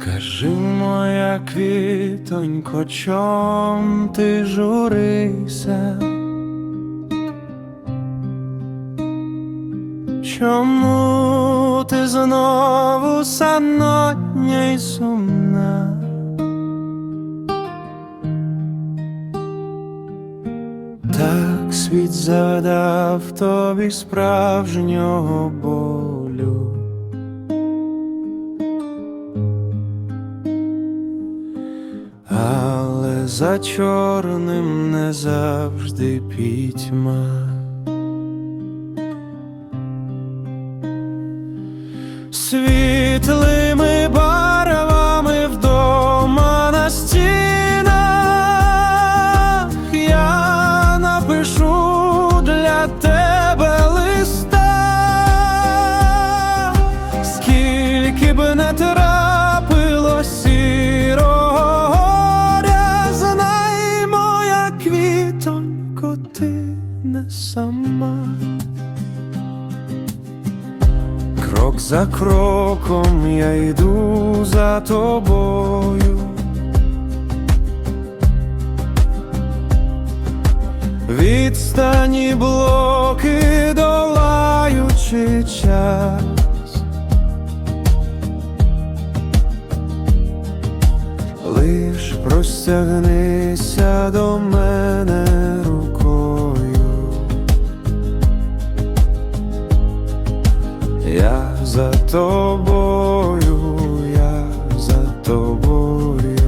Скажи, моя квітонько, чом ти журися? Чому ти знову самотня й сумна? Так світ завдав тобі справжнього болю. За чорним не завжди пітьма. Світлими барвами вдома на стінах я напишу для тебе листа, скільки б не трапило квітонько, ти не сама. Крок за кроком я йду за тобою. Відстані блоки долаючи час. Лиш простягнися до мене за тобою, я за тобою.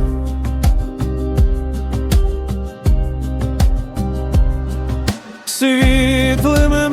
Світлими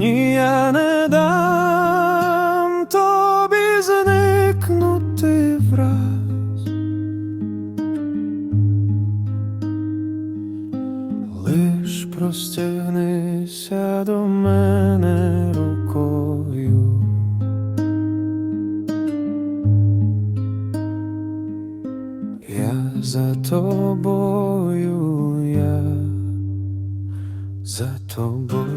Ні, я не дам тобі зникнути враз. Лиш простягнися до мене рукою. Я за тобою, я за тобою.